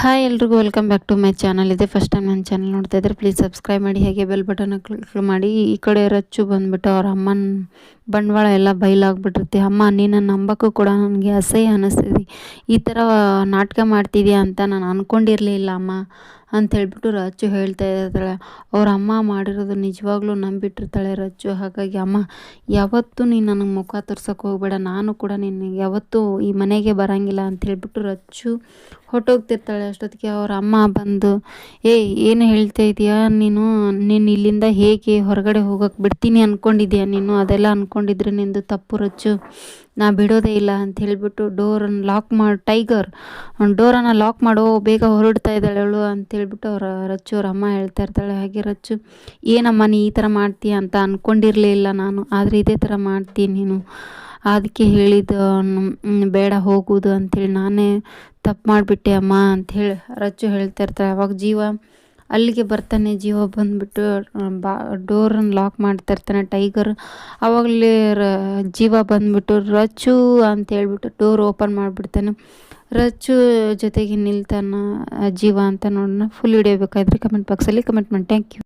Hi ಎಲ್ರಿಗೂ welcome back to my channel ಇದೆ first time ನನ್ನ ಚಾನಲ್ ನೋಡ್ತಾ ಇದ್ರೆ ಪ್ಲೀಸ್ ಸಬ್ಸ್ಕ್ರೈಬ್ ಮಾಡಿ, ಹಾಗೆ ಬೆಲ್ ಬಟನ್ ಕ್ಲಿಕ್ ಮಾಡಿ. ಈ ಕಡೆ ರಚ್ಚು ಬಂದುಬಿಟ್ಟು ಅವ್ರ ಅಮ್ಮನ ಬಂಡವಾಳ ಎಲ್ಲ ಬಯಲಾಗ್ಬಿಟ್ಟಿರುತ್ತೆ ಅಮ್ಮ, ನೀನು ನಂಬಕ್ಕೂ ಕೂಡ ನನಗೆ ಅಸಹ್ಯ ಅನ್ನಿಸ್ತಿದೆ ಈ ಥರ ನಾಟಕ ಮಾಡ್ತಿದ್ಯಾ ಅಂತ ನಾನು ಅಂದ್ಕೊಂಡಿರಲಿಲ್ಲ ಅಮ್ಮ. ಅಂತ ಹೇಳ್ಬಿಟ್ಟು ರಚ್ಚು ಹೇಳ್ತಾ ಇದ್ದಾಳೆ. ಅವ್ರ ಅಮ್ಮ ಮಾಡಿರೋದು ನಿಜವಾಗ್ಲೂ ನಂಬಿಟ್ಟಿರ್ತಾಳೆ ರಚ್ಚು ಹಾಗಾಗಿ ಅಮ್ಮ, ಯಾವತ್ತೂ ನೀನು ನನಗೆ ಮುಖ ತೋರ್ಸೋಕೆ ಹೋಗಬೇಡ. ನಾನು ಕೂಡ ನಿನ್ನ ಯಾವತ್ತೂ ಈ ಮನೆಗೆ ಬರೋಂಗಿಲ್ಲ ಅಂತ ಹೇಳ್ಬಿಟ್ಟು ರಚ್ಚು ಹೊಟ್ಟೋಗ್ತಿರ್ತಾಳೆ ಅಷ್ಟೊತ್ತಿಗೆ ಅವ್ರ ಅಮ್ಮ ಬಂದು, ಏಯ್, ಏನು ಹೇಳ್ತಾ ಇದೀಯಾ? ನೀನು ನೀನು ಇಲ್ಲಿಂದ ಹೇಗೆ ಹೊರಗಡೆ ಹೋಗೋಕೆ ಬಿಡ್ತೀನಿ ಅಂದ್ಕೊಂಡಿದ್ಯಾ ನೀನು? ಅದೆಲ್ಲ ಅಂದ್ಕೊಂಡಿದ್ರೆ ನಿಂದು ತಪ್ಪು ರಚ್ಚು ನಾ ಬಿಡೋದೇ ಇಲ್ಲ ಅಂತ ಹೇಳಿಬಿಟ್ಟು ಡೋರನ್ನು ಲಾಕ್ ಮಾಡಿ, ಟೈಗರ್ ಡೋರನ್ನು ಲಾಕ್ ಮಾಡೋ ಬೇಗ ಹೊರಡ್ತಾ ಇದ್ದಾಳೆ ಅವಳು ಅಂತ ಹೇಳ್ಬಿಟ್ಟು ಅವ್ರ ರಚ್ಚು ಅವ್ರ ಅಮ್ಮ ಹೇಳ್ತಾ ಇರ್ತಾಳೆ, ಹಾಗೆ ರಚ್ಚು, ಏನಮ್ಮ ನೀ ಈ ಥರ ಮಾಡ್ತೀಯ ಅಂತ ಅಂದ್ಕೊಂಡಿರಲಿಲ್ಲ ನಾನು, ಆದರೆ ಇದೇ ಥರ ಮಾಡ್ತೀನಿ ನೀನು, ಅದಕ್ಕೆ ಹೇಳಿದ್ದು ಬೇಡ ಹೋಗುವುದು ಅಂಥೇಳಿ ನಾನೇ ತಪ್ಪು ಮಾಡಿಬಿಟ್ಟೆ ಅಮ್ಮ ಅಂಥೇಳಿ ರಚ್ಚು ಹೇಳ್ತಾ ಇರ್ತಾಳೆ, ಅವಾಗ ಜೀವ ಅಲ್ಲಿಗೆ ಬರ್ತಾನೆ ಜೀವ ಬಂದ್ಬಿಟ್ಟು ಬಾ, ಡೋರನ್ನು ಲಾಕ್ ಮಾಡ್ತಾ ಇರ್ತಾನೆ ಟೈಗರ್ ಆವಾಗಲೇ ಜೀವ ಬಂದ್ಬಿಟ್ಟು ರಚ್ಚು ಅಂತ ಹೇಳ್ಬಿಟ್ಟು ಡೋರ್ ಓಪನ್ ಮಾಡಿಬಿಡ್ತಾನೆ. ರಚ್ಚು ಜೊತೆಗೆ ನಿಲ್ತಾನ ಜೀವ ಅಂತ ನೋಡೋಣ. ಫುಲ್ ಹಿಡಿಯಬೇಕಾದ್ರೆ ಬೇಕಾದರೆ ಕಮೆಂಟ್ ಬಾಕ್ಸಲ್ಲಿ ಕಮೆಂಟ್ ಮಾಡಿ. Thank you